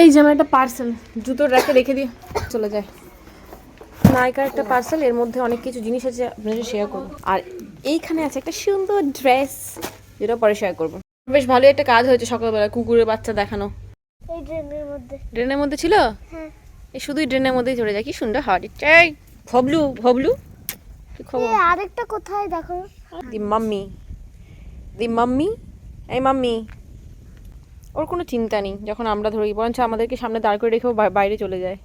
এই যে আমার একটা পার্সেল জুতোর রেখে রেখে দিয়ে চলে যায়। নায়িকার একটা পার্সেল এর মধ্যে অনেক কিছু জিনিস আছে আপনাদের শেয়ার করব। আর এইখানে আছে একটা সুন্দর ড্রেস যেটা পরে শেয়ার করব। বেশ ভালোই একটা কাজ হয়েছে সকালবেলা কুকুরের বাচ্চা দেখানো। এই ড্রেনের মধ্যে। ড্রেনের মধ্যে ছিল? হ্যাঁ। এই শুধুই ড্রেনের মধ্যেই চলে যায় কি সুন্দর হাওয়া চাই ভবলু ভবলু। কি খবর? আরেকটা কোথায় দেখো? দি মাম্মি। দি মাম্মি? এই মাম্মি। ওর কোনো চিন্তা নেই যখন আমরা ধরি বরঞ্চ আমাদেরকে সামনে দাঁড় করে রেখেও বাইরে চলে যায়।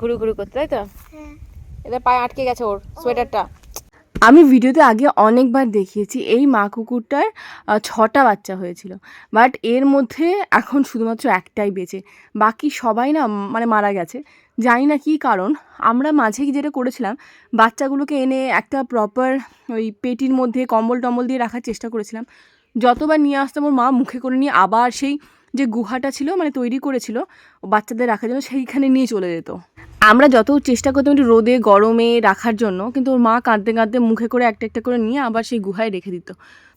ঘুরু ঘুরু করতে তাই তো? হ্যাঁ। এদের পায়ে আটকে গেছে ওর সোয়েটারটা। আমি ভিডিওতে আগে অনেকবার দেখিয়েছি এই মা কুকুরটার ছটা বাচ্চা হয়েছিল। বাট এর মধ্যে এখন শুধুমাত্র একটাই বেঁচে। বাকি সবাই না মানে মারা গেছে। জানি না কী কারণ। আমরা মাঝে যেটা করেছিলাম বাচ্চাগুলোকে এনে একটা প্রপার ওই পেটির মধ্যে কম্বল টম্বল দিয়ে রাখার চেষ্টা করেছিলাম। যতবার নিয়ে আসতাম, ওর মা মুখে করে নিয়ে আবার সেই যে গুহাটা ছিল মানে তৈরি করেছিল, বাচ্চাদের রাখার জন্য সেইখানে নিয়ে চলে যেত। আমরা যত চেষ্টা করতাম একটু রোদে, গরমে রাখার জন্য, কিন্তু ওর মা কাঁদতে কাঁদতে মুখে করে একটা একটা করে নিয়ে আবার সেই গুহায় রেখে দিত।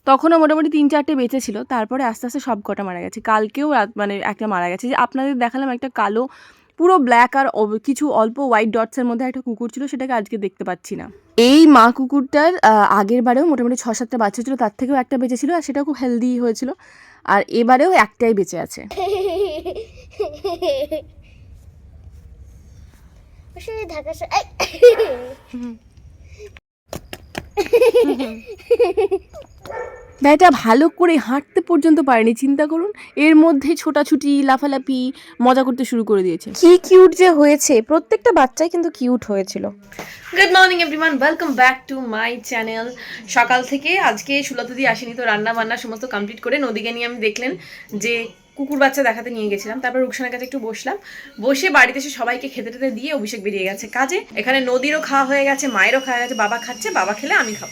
তখনও মোটামুটি তিন চারটে বেঁচে ছিল, তারপরে আস্তে আস্তে সব কটা মারা গেছে। কালকেও মানে একটা মারা গেছে। যে আপনাদের দেখালাম একটা কালো পুরো ব্ল্যাক আর কিছু অল্প হোয়াইট ডটসের মধ্যে একটা কুকুর ছিল সেটাকে আজকে দেখতে পাচ্ছি না। এই মা কুকুরটার আগের বারেও মোটামুটি ছ সাতটা বাচ্চা ছিল তার থেকেও একটা বেঁচে ছিল আর সেটা খুব হেলদি হয়েছিল। আর এবারেও একটাই বেঁচে আছে। ঢাকা! ব্যাটা ভালো করে হাঁটতে পর্যন্ত পারেনি চিন্তা করুন। এর মধ্যে ছোটাছুটি লাফালাফি মজা করতে শুরু করে দিয়েছে। কি কিউট যে হয়েছে প্রত্যেকটা বাচ্চাই কিন্তু কিউট হয়েছিল। Good morning everyone welcome back to my channel সকাল থেকে আজকে সুলতা দিয়ে আসেনি তো রান্না বান্না সমস্ত কমপ্লিট করে নদীকে নিয়ে আমি দেখলেন যে কুকুর বাচ্চা দেখাতে নিয়ে গেছিলাম। তারপর রুকসানের কাছে একটু বসলাম। বসে বাড়িতে এসে সবাইকে খেতে টেতে দিয়ে অভিষেক বেরিয়ে গেছে। কাজে এখানে নদীরও খাওয়া হয়ে গেছে মায়েরও খাওয়া হয়ে গেছে বাবা খাচ্ছে বাবা খেলে আমি খাব।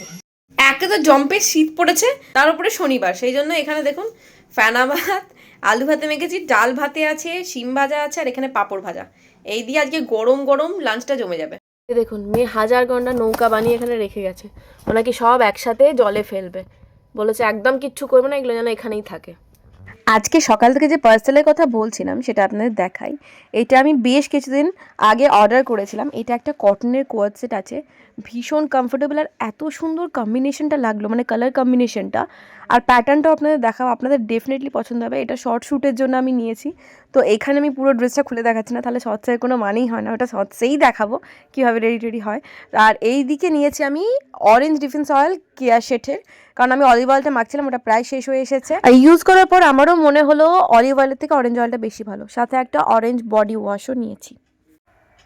একে তো জম্পে শীত পড়েছে, তার উপরে শনিবার। সেই জন্য এখানে দেখুন ফ্যানা ভাত, আলু ভাতে মেখেছি, ডাল ভাতে আছে, শিম ভাজা আছে, আর এখানে পাঁপড় ভাজা। এই দিয়ে আজকে গরম গরম লাঞ্চটা জমে যাবে। দেখুন, মেয়ে হাজার ঘণ্টা নৌকা বানিয়ে এখানে রেখে গেছে। ওনাকে সব একসাথে জলে ফেলবে। বলেছে, একদম কিচ্ছু করবে না, এগুলো যেন এখানেই থাকে। আজকে সকাল থেকে যে পার্সেলের কথা বলছিলাম, সেটা আপনাদের দেখাই। এটা আমি বেশ কিছুদিন আগে অর্ডার করেছিলাম। এটা একটা কটনের কোয়ার সেট আছে। ভীষণ কমফোর্টেবল আর এত সুন্দর কম্বিনেশনটা লাগল মানে কালার কম্বিনেশনটা আর প্যাটার্নটাও আপনাদের দেখাবো। আপনাদের ডেফিনেটলি পছন্দ হবে। এটা শর্ট শ্যুটের জন্য আমি নিয়েছি। তো এখানে আমি পুরো ড্রেসটা খুলে দেখাচ্ছি না। তাহলে শর্টসের কোনো মানেই হয় না। ওটা শর্টসেই দেখাবো কীভাবে রেডি টেডি হয়। আর এই দিকে নিয়েছি আমি অরেঞ্জ ডিফেন্স অয়েল কেয়া শেঠের কারণ আমি অলিভ অয়েলটা মাখছিলাম, ওটা প্রায় শেষ হয়ে এসেছে। আর ইউজ করার পর আমারও মনে হলো অলিভ অয়েলের থেকে অরেঞ্জ অয়েলটা বেশি ভালো। সাথে একটা অরেঞ্জ বডি ওয়াশও নিয়েছি।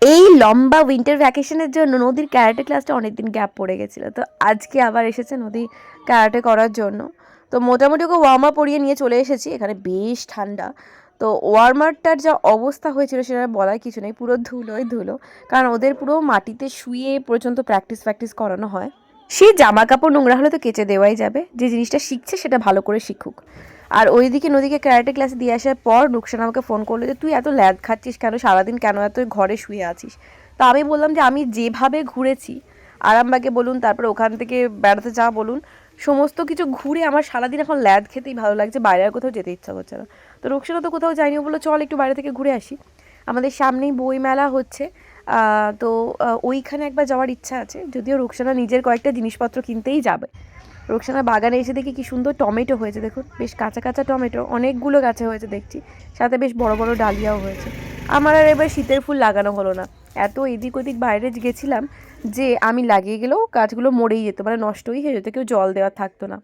এই লম্বা উইন্টার ভ্যাকেশনের জন্য নদীর ক্যারাটে ক্লাসটা অনেকদিন গ্যাপ পড়ে গেছিল। তো আজকে আবার এসেছে নদী ক্যারাটে করার জন্য। তো মোটামুটি ওকে ওয়ার্ম পরিয়ে নিয়ে চলে এসেছি, এখানে বেশ ঠান্ডা। তো ওয়ার্মারটার যা অবস্থা হয়েছিল সেটা বলার কিছু নেই, পুরো ধুলোই ধুলো। কারণ ওদের পুরো মাটিতে শুয়ে পর্যন্ত প্র্যাকটিস প্র্যাকটিস করানো হয়। সে জামা কাপড় নোংরা হলে তো কেচে দেওয়াই যাবে। যে জিনিসটা শিখছে সেটা ভালো করে শিখুক। আর ওইদিকে নদীকে ক্যারাটে ক্লাসে দিয়ে আসার পর রুকসান আমাকে ফোন করল যে, তুই এত ল্যাদ খাচ্ছিস কেন? সারাদিন কেন এত ঘরে শুয়ে আছিস? তো আমি বললাম যে, আমি যেভাবে ঘুরেছি, আরামবাগে বলুন, তারপর ওখান থেকে বেড়াতে যাওয়া বলুন, সমস্ত কিছু ঘুরে আমার সারাদিন এখন ল্যাদ খেতেই ভালো লাগছে, বাইরে আর কোথাও যেতে ইচ্ছা করছে না। তো রুকসানও তো কোথাও যায়নি বলল, চল একটু বাইরে থেকে ঘুরে আসি। আমাদের সামনেই বই মেলা হচ্ছে। তো ওইখানে একবার যাওয়ার ইচ্ছা আছে। যদিও রুকসানা নিজের কয়েকটা জিনিসপত্র কিনতেই যাবে। রুকসানা বাগানে এসে দেখি কি সুন্দর টমেটো হয়েছে, দেখুন। বেশ কাঁচা কাঁচা টমেটো, অনেকগুলো গাছে হয়েছে দেখছি। সাথে বেশ বড় বড় ডালিয়াও হয়েছে। আমার আর এবার শীতের ফুল লাগানো হলো না। এত এদিক ওদিক বাইরে গেছিলাম যে, আমি লাগিয়ে গেলেও গাছগুলো মরেই যেত মানে নষ্টই হয়ে যেত, কেউ জল দেওয়ার থাকতো না।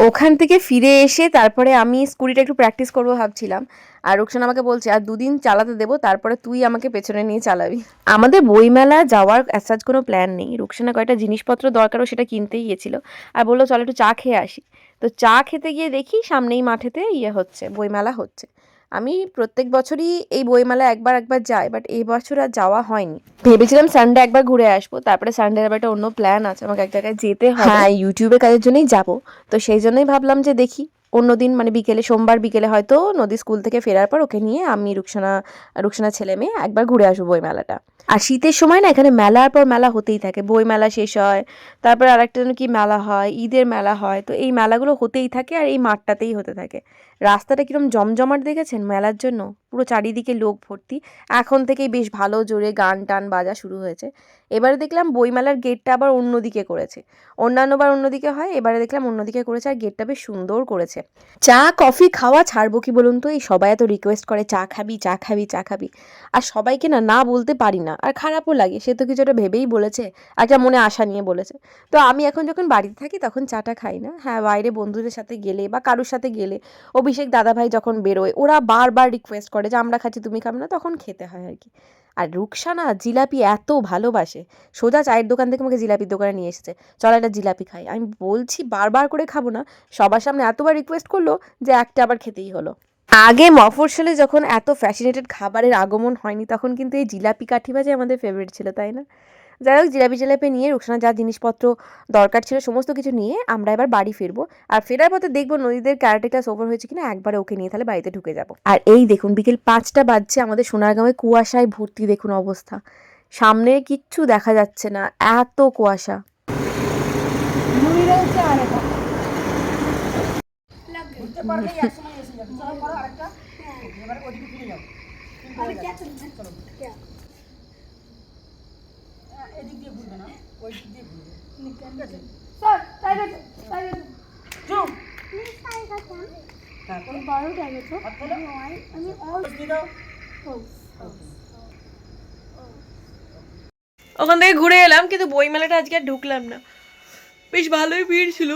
ওখান থেকে ফিরে এসে তারপরে আমি স্কুটিটা একটু প্র্যাকটিস করব ভাবছিলাম। আর রুকসান আমাকে বলছে, আর দুদিন চালাতে দেবো, তারপরে তুই আমাকে পেছনে নিয়ে চালাবি। আমাদের বইমেলা যাওয়ার অ্যাসাজ কোনো প্ল্যান নেই। রুকসানা কয়েকটা জিনিসপত্র দরকারও সেটা কিনতেই গিয়েছিল। আর বলল, চল একটু চা খেয়ে আসি। তো চা খেতে গিয়ে দেখি সামনেই মাঠেতে ইয়ে হচ্ছে, বইমেলা হচ্ছে। আমি প্রত্যেক বছরই এই বইমেলা একবার একবার যাই বাট এই বছর আর যাওয়া হয়নি। ভেবেছিলাম সানডে একবার ঘুরে আসব, তারপরে সানডে আবার একটা অন্য প্ল্যান আছে, আমাকে এক জায়গায় যেতে হয় হ্যাঁ ইউটিউবের কাজের জন্যই যাব। তো সেই জন্যই ভাবলাম যে দেখি অন্যদিন মানে বিকেলে, সোমবার বিকেলে হয়তো নদী স্কুল থেকে ফেরার পর ওকে নিয়ে আমি রুকসানা রুকসানা ছেলে মেয়ে একবার ঘুরে আসব বই মেলাটা আর শীতের সময় না এখানে মেলার পর মেলা হতেই থাকে বই মেলা শেষ হয়, তারপর আরেকটা যেন কি মেলা হয়, ঈদের মেলা হয়, তো এই মেলাগুলো হতেই থাকে আর এই মাঠটাতেই হতে থাকে। রাস্তাটা কিরম জমজমাট দেখেছেন মেলার জন্য? পুরো চারিদিকে লোক ভর্তি। এখন থেকেই বেশ ভালো জোরে গান টান বাজা শুরু হয়েছে। এবারে দেখলাম বইমেলার গেটটা আবার অন্যদিকে করেছে। অন্যান্যবার অন্যদিকে হয়, এবারে দেখলাম অন্যদিকে করেছে আর গেটটা বেশ সুন্দর করেছে। চা, কফি, খাওয়া ছাড়বো কি বলুন তো? এই সবাই এত রিকোয়েস্ট করে, চা খাবি চা খাবি চা খাবি। আর সবাইকে না না বলতে পারি না। আর খারাপও লাগে, সে তো কিছু একটা ভেবেই বলেছে একটা মনে আশা নিয়ে বলেছে। তো আমি এখন যখন বাড়িতে থাকি, তখন চাটা খাই না। হ্যাঁ বাইরে বন্ধুদের সাথে গেলে বা কারোর সাথে গেলে, অভিষেক দাদাভাই যখন বেরোয়, ওরা বারবার রিকোয়েস্ট করে যে, আমরা খাচ্ছি, তুমি খাবে না, তখন খেতে হয় আর কি। আর রুকসানা জিলাপি এত ভালোবাসে। সোজা চায়ের দোকান থেকে আমাকে জিলাপির দোকানে নিয়ে এসেছে। চল একটা জিলাপি খাই। আমি বলছি, বারবার করে খাব না। সবার সামনে এতবার রিকোয়েস্ট করল যে, একটা আবার খেতেই হলো। আগে মফস্বলে যখন এত ফ্যাসিনেটেড খাবারের আগমন হয়নি, তখন কিন্তু এই জিলাপি কাঠি ভাজা আমাদের ফেভারিট ছিল, তাই না? যাই হোক জিলাপি জিলাপি নিয়ে রুকসানা যা জিনিসপত্র দরকার ছিল সমস্ত কিছু নিয়ে আমরা এবার বাড়ি ফিরবো। আর ফেরার পথে দেখব নদীদের ক্যারাটে ক্লাস ওভার হয়েছে কিনা একবারে ওকে নিয়ে তাহলে বাড়িতে ঢুকে যাব। আর এই দেখুন বিকেল পাঁচটা বাজছে আমাদের সোনারগাঁওয়ে কুয়াশায় ভর্তি দেখুন অবস্থা। সামনে কিচ্ছু দেখা যাচ্ছে না এত কুয়াশা। ওখান থেকে ঘুরে এলাম কিন্তু বইমেলাটা আজকে আর ঢুকলাম না। বেশ ভালোই ভিড় ছিল।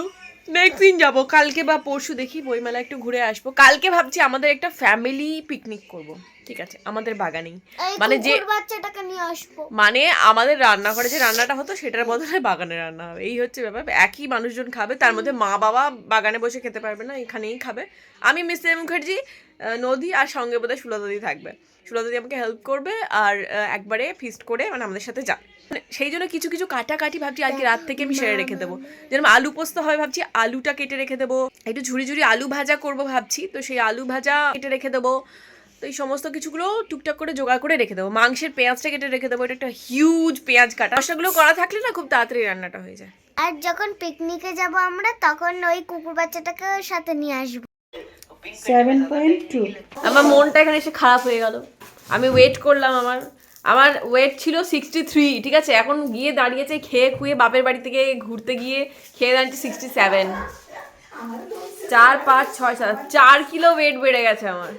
নেক্সট দিন যাব কালকে বা পরশু দেখি বইমেলা একটু ঘুরে আসব। কালকে ভাবছি আমাদের একটা ফ্যামিলি পিকনিক করব। ঠিক আছে আমাদের বাগানেই। মানে যে বাচ্চাটাকে নিয়ে আসব। মানে আমাদের রান্নাঘরে যে রান্নাটা হতো সেটার বদলে বাগানে রান্না হবে। এই হচ্ছে ব্যাপার। একই মানুষজন খাবে তার মধ্যে মা বাবা বাগানে বসে খেতে পারবে না এখানেই খাবে। আমি মিস্টার মুখার্জি নদী আর সঙ্গে বোধ বোধহয় সুলতাদি থাকবে। সুলতাদি আমাকে হেল্প করবে আর একবারে ফিস্ট করে মানে আমাদের সাথে যা। মানে সেই জন্য কিছু কিছু কাটাকাটি ভাবছি আজকে রাত থেকে আমি সেরে রেখে দেবো। যেরকম আলু পোস্ত হয় ভাবছি আলুটা কেটে রেখে দেবো। একটু ঝুড়ি ঝুড়ি আলু ভাজা করব ভাবছি তো সেই আলু ভাজা কেটে রেখে দেবো। তো এই সমস্ত কিছুগুলো টুকটাক করে জোগাড় করে রেখে দেবো। মাংসের পেঁয়াজটা কেটে রেখে দেবো এটা একটা হিউজ পেঁয়াজ কাটা। মশলাগুলো করা থাকলে না খুব তাড়াতাড়ি রান্নাটা হয়ে যায়। আর যখন পিকনিকে যাব আমরা তখন ওই কুকুর বাচ্চাটাকে সাথে নিয়ে আসব। আমার মনটা এখানে এসে খারাপ হয়ে গেল। আমি ওয়েট করলাম আমার। আমার ওয়েট ছিল সিক্সটি থ্রি ঠিক আছে? এখন গিয়ে দাঁড়িয়েছে খেয়ে খুয়ে বাপের বাড়ি থেকে ঘুরতে গিয়ে খেয়ে দাঁড়িয়েছে সিক্সটি সেভেন চার পাঁচ ছয় সাত চার কিলো ওয়েট বেড়ে গেছে আমার।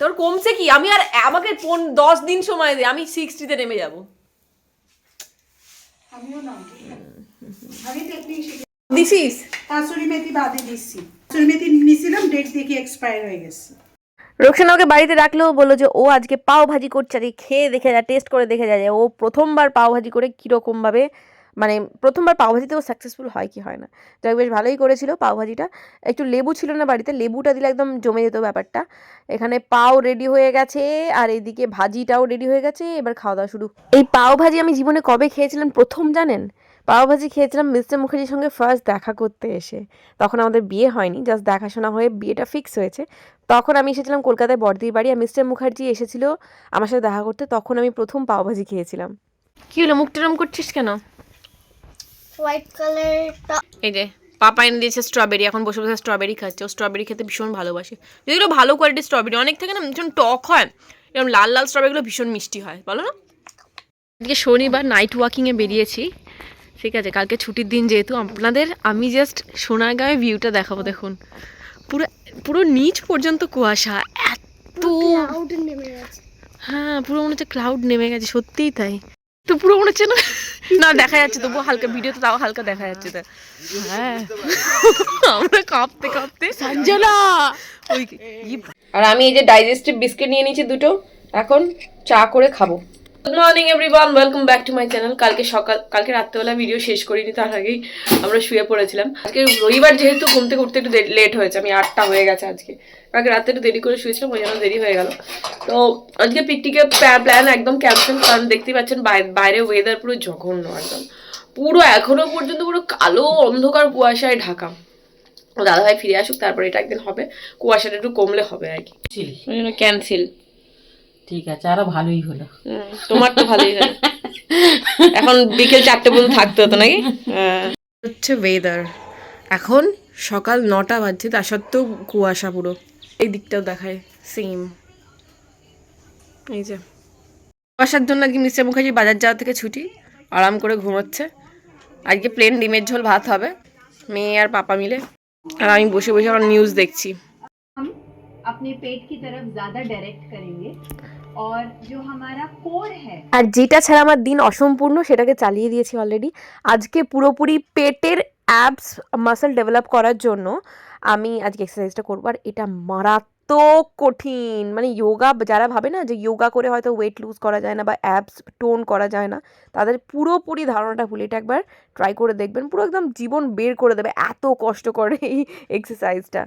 তোর কমছে কি? আমি আর আমাকে দশ দিন সময় দে আমি সিক্সটিতে নেমে যাব। দিছিস? কাসুরি মেথি বাদে দিচ্ছি। কাসুরি মেথি নিয়েছিলাম ডেট দেখে এক্সপায়ার হয়ে গেছে। রোকসানা ওকে বাড়িতে রাখলেও বলল যে ও আজকে পাও ভাজি করছে খেয়ে দেখে যায় টেস্ট করে দেখে যায় ও প্রথমবার পাও ভাজি করে কীরকমভাবে মানে প্রথমবার পাও ভাজিতে ও সাকসেসফুল হয় কি হয় না। তো বেশ ভালোই করেছিল পাওভাজিটা একটু লেবু ছিল না বাড়িতে, লেবুটা দিলে একদম জমে যেত ব্যাপারটা। এখানে পাও রেডি হয়ে গেছে, আর এইদিকে ভাজিটাও রেডি হয়ে গেছে। এবার খাওয়া দাওয়া শুরু। এই পাও ভাজি আমি জীবনে কবে খেয়েছিলাম প্রথম জানেন? পাও ভাজি খেয়েছিলাম মিস্টার মুখার্জির সঙ্গে ফার্স্ট দেখা করতে এসে। তখন আমাদের বিয়ে হয়নি জাস্ট দেখাশোনা হয়ে বিয়েটা ফিক্স হয়েছে। তখন আমি এসেছিলাম কলকাতায় বড়দির বাড়ি, আর মিস্টার মুখার্জি এসেছিল আমার সাথে দেখা করতে। তখন আমি প্রথম পাওভাজি খেয়েছিলাম। কি হলো, মুখ টেরম করছিস কেন? হোয়াইট কালারটা এই যে পাপা এনে দিয়েছে স্ট্রবেরি এখন বসে বসে স্ট্রবেরি খাচ্ছে। ও স্ট্রবেরি খেতে ভীষণ ভালোবাসে। যেগুলো ভালো কোয়ালিটির স্ট্রবেরি অনেক থেকে না ভীষণ টক হয় এরকম লাল লাল স্ট্রবেরিগুলো ভীষণ মিষ্টি হয় বলো না? আজকে শনিবার নাইট ওয়াকিংয়ে বেরিয়েছি। ঠিক আছে কালকে ছুটির দিন যেহেতু আপনাদের আমি জাস্ট সোনারগাঁয়ে ভিউটা দেখাবো দেখুন। পুরো পুরো নিচ পর্যন্ত কুয়াশা এত হ্যাঁ পুরো মনে হচ্ছে ক্লাউড নেমে গেছে সত্যিই তাই। তো পুরো মনে হচ্ছে না। না দেখা যাচ্ছে তবুও হালকা ভিডিওতে তাও হালকা দেখা যাচ্ছে তো হ্যাঁ। আমরা কাঁপতে কাঁপতে। সঞ্জনা! ওই আর আমি এই যে ডাইজেস্টিভ বিস্কিট নিয়ে নিয়েছি দুটো এখন চা করে খাব। Good morning everyone welcome back to my channel কালকে সকাল কালকে রাত্রেবেলা ভিডিও শেষ করিনি তার আগেই আমরা শুয়ে পড়েছিলাম। আজকে রবিবার যেহেতু ঘুম থেকে উঠতে একটু লেট হয়েছে আমি আটটা হয়ে গেছে আজকে। কালকে রাতে একটু দেরি করে শুয়েছিলাম ওই জন্য দেরি হয়ে গেল। তো আজকে পিকনিকের প্ল্যান একদম ক্যান্সেল কারণ দেখতেই পাচ্ছেন বাইরে ওয়েদার পুরো জঘন্য একদম। পুরো এখনও পর্যন্ত পুরো কালো অন্ধকার কুয়াশায় ঢাকা। দাদাভাই ফিরে আসুক তারপরে এটা একদিন হবে। কুয়াশাটা একটু কমলে হবে আর কি। ওই জন্য ক্যান্সেল ঠিক আছে আরও ভালোই হলো। তোমার তো ভালোই হলো। এখন বিকেল চারটে পর্যন্ত থাকতে হতো নাকি? হচ্ছে ওয়েদার এখন সকাল নটা বাজছে তার সত্ত্বেও কুয়াশা পুরো। এই দিকটাও দেখায় সেম এই যে। বসার জন্য আজকে মিস্টার মুখার্জি বাজার যাওয়া থেকে ছুটি আরাম করে ঘুমাচ্ছে। আজকে প্লেন ডিমের ঝোল ভাত হবে মেয়ে আর পাপা মিলে। আর আমি বসে বসে আমার নিউজ দেখছি। আর যেটা ছাড়া আমার দিন অসম্পূর্ণ সেটাকে চালিয়ে দিয়েছি অলরেডি আজকে পুরোপুরি পেটের অ্যাবস মাসেল ডেভেলপ করার জন্য আমি আজকে এক্সারসাইজটা করব আর এটা মারাত্মক কঠিন। মানে যোগা যারা ভাবে না যে যোগা করে হয়তো ওয়েট লুজ করা যায় না বা অ্যাপস টোন করা যায় না, তাদের পুরোপুরি ধারণাটা ভুলে। এটা একবার ট্রাই করে দেখবেন, পুরো একদম জীবন বের করে দেবে এত কষ্ট করে এই এক্সারসাইজটা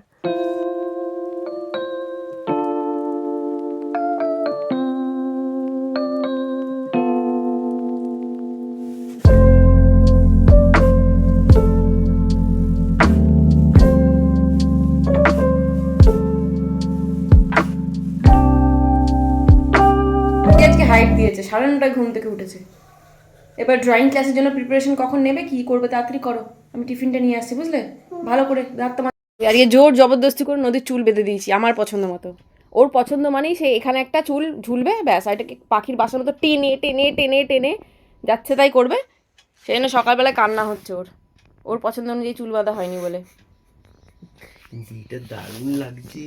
সাড়ে নটায় ঘুম থেকে উঠেছে। এবার ড্রয়িং ক্লাসের জন্য প্রিপারেশন কখন নেবে, কি করবে তাড়াতাড়ি করো। আমি টিফিনটা নিয়ে আসছি, বুঝলে? ভালো করে আর জোর জবরদস্তি করে নদীর চুল বেঁধে দিয়েছি, আমার পছন্দ মতো। ওর পছন্দ মানেই সে এখানে একটা চুল ঝুলবে, ব্যাস এটাকে পাখির বাসার মতো টেনে টেনে টেনে টেনে যাচ্ছে তাই করবে। সেই জন্য সকালবেলায় কান্না হচ্ছে ওর। ওর পছন্দ অনুযায়ী চুল বাঁধা হয়নি বলে। দারুণ লাগছে।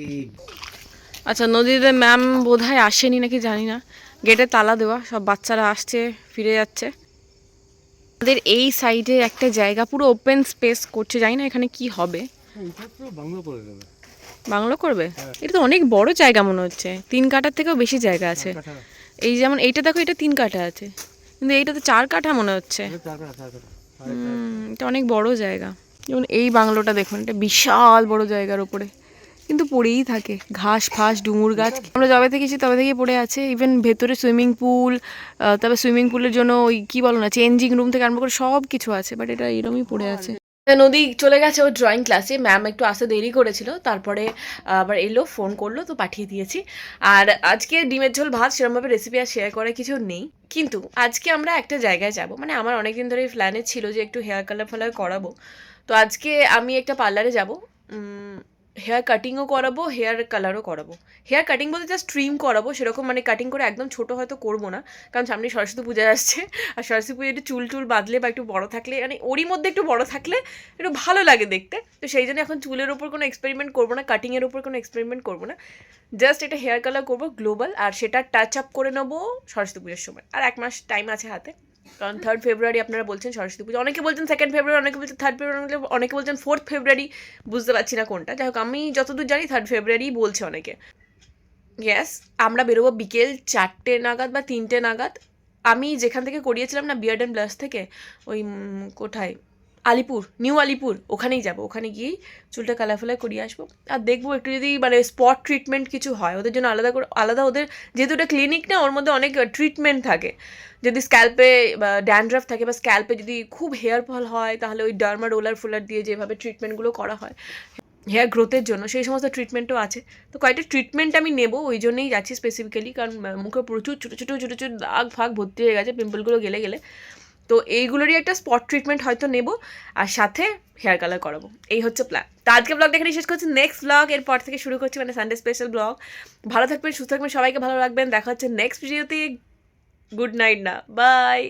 আচ্ছা নদীতে ম্যাম বোধহয় আসেনি নাকি জানি না। গেটে তালা দেওয়া সব বাচ্চারা আসছে ফিরে যাচ্ছে। আমাদের এই সাইডে একটা জায়গা পুরো ওপেন স্পেস করছে জানি না এখানে কি হবে। বাংলো করবে? এটা তো অনেক বড় জায়গা মনে হচ্ছে। তিন কাঠার থেকেও বেশি জায়গা আছে। এই যেমন এইটা দেখো এটা তিন কাঠা আছে। কিন্তু এইটা তো চার কাঠা মনে হচ্ছে। এটা অনেক বড় জায়গা। যেমন এই বাংলোটা দেখুন এটা বিশাল বড় জায়গার উপরে। কিন্তু পড়েই থাকে। ঘাস ফাস, ডুমুর গাছ। আমরা যবে থেকে এসেছি তবে থেকেই পড়ে আছে। ইভেন ভেতরে সুইমিং পুল তারপর সুইমিং পুলের জন্য ওই কি বলো না, চেঞ্জিং রুম থেকে আরম্ভ করে সব কিছু আছে বাট এটা এরমই পড়ে আছে। নদী চলে গেছে ওর ড্রয়িং ক্লাসে ম্যাম একটু আসতে দেরি করেছিল, তারপরে আবার এলো ফোন করল, তো পাঠিয়ে দিয়েছি। আর আজকে ডিমের ঝোল, ভাত সেরকমভাবে রেসিপি আর শেয়ার করার কিছু নেই। কিন্তু আজকে আমরা একটা জায়গায় যাব। মানে আমার অনেকদিন ধরে প্ল্যানে ছিল যে একটু হেয়ার কালার ফালার করাবো। তো আজকে আমি একটা পার্লারে যাব। হেয়ার কাটিংও করাবো হেয়ার কালারও করাবো। হেয়ার কাটিং বলতে জাস্ট ট্রিম করাবো, সেরকম মানে কাটিং করে একদম ছোটো হয়তো করব না, কারণ সামনে সরস্বতী পূজা আসছে, আর সরস্বতী পুজো একটু চুল টুল বাঁধলে বা একটু বড় থাকলে মানে ওরই মধ্যে একটু বড় থাকলে একটু ভালো লাগে দেখতে। তো সেই জন্য এখন চুলের ওপর কোনো এক্সপেরিমেন্ট করব না কাটিংয়ের ওপর কোনো এক্সপেরিমেন্ট করব না। জাস্ট এটা হেয়ার কালার করব গ্লোবাল আর সেটা টাচ আপ করে নেব সরস্বতী পুজোর সময়। আর এক মাস টাইম আছে হাতে। কারণ থার্ড ফেব্রুয়ারি আপনারা বলছেন সরস্বতী পুজো। অনেকে বলছেন সেকেন্ড ফেব্রুয়ারি অনেকে বলছেন থার্ড ফেব্রুয়ারি অনেকে বলছেন ফোর্থ ফেব্রুয়ারি বুঝতে পারছি না কোনটা। যাই হোক, আমি যতদূর জানি থার্ড ফেব্রুয়ারি বলছে অনেকে। গ্যাস আমরা বেরোবো বিকেল চারটে নাগাদ বা তিনটে নাগাদ। আমি যেখান থেকে করিয়েছিলাম না বিয়ার্ড অ্যান্ড ব্লাস থেকে, ওই কোথায়? আলিপুর, নিউ আলিপুর, ওখানেই যাব। ওখানে গিয়েই চুলটা কালার করিয়ে আসব। আর দেখব একটু যদি মানে স্পট ট্রিটমেন্ট কিছু হয়, ওদের জন্য আলাদা করে, আলাদা ওদের, যেহেতু ওটা ক্লিনিক না, ওর মধ্যে অনেক ট্রিটমেন্ট থাকে। যদি স্ক্যাল্পে ড্যান্ড্রাফ থাকে, বা স্ক্যাল্পে যদি খুব হেয়ার ফল হয়, তাহলে ওই ডার্মা রোলার ফুলার দিয়ে যেভাবে ট্রিটমেন্টগুলো করা হয় হেয়ার গ্রোথের জন্য, সেই সমস্ত ট্রিটমেন্টও আছে। তো কয়েকটা ট্রিটমেন্ট আমি নেব, ওই জন্যই যাচ্ছি স্পেসিফিক্যালি কারণ মুখে প্রচুর ছোটো ছোটো ছোটো ছোটো দাগ ফাগ ভর্তি হয়ে গেছে পিম্পলগুলো গেলে গেলে। তো এইগুলোরই একটা স্পট ট্রিটমেন্ট হয়তো নেব আর সাথে হেয়ার কালার করাবো। এই হচ্ছে প্ল্যান তো আজকে ব্লগ দেখে শেষ করছি। নেক্সট ব্লগ এরপর থেকে শুরু করছি মানে সানডে স্পেশাল ব্লগ ভালো থাকবেন, সুস্থ থাকবেন, সবাইকে ভালো রাখবেন। দেখা হচ্ছে নেক্সট ভিডিওতে গুড নাইট না। বাই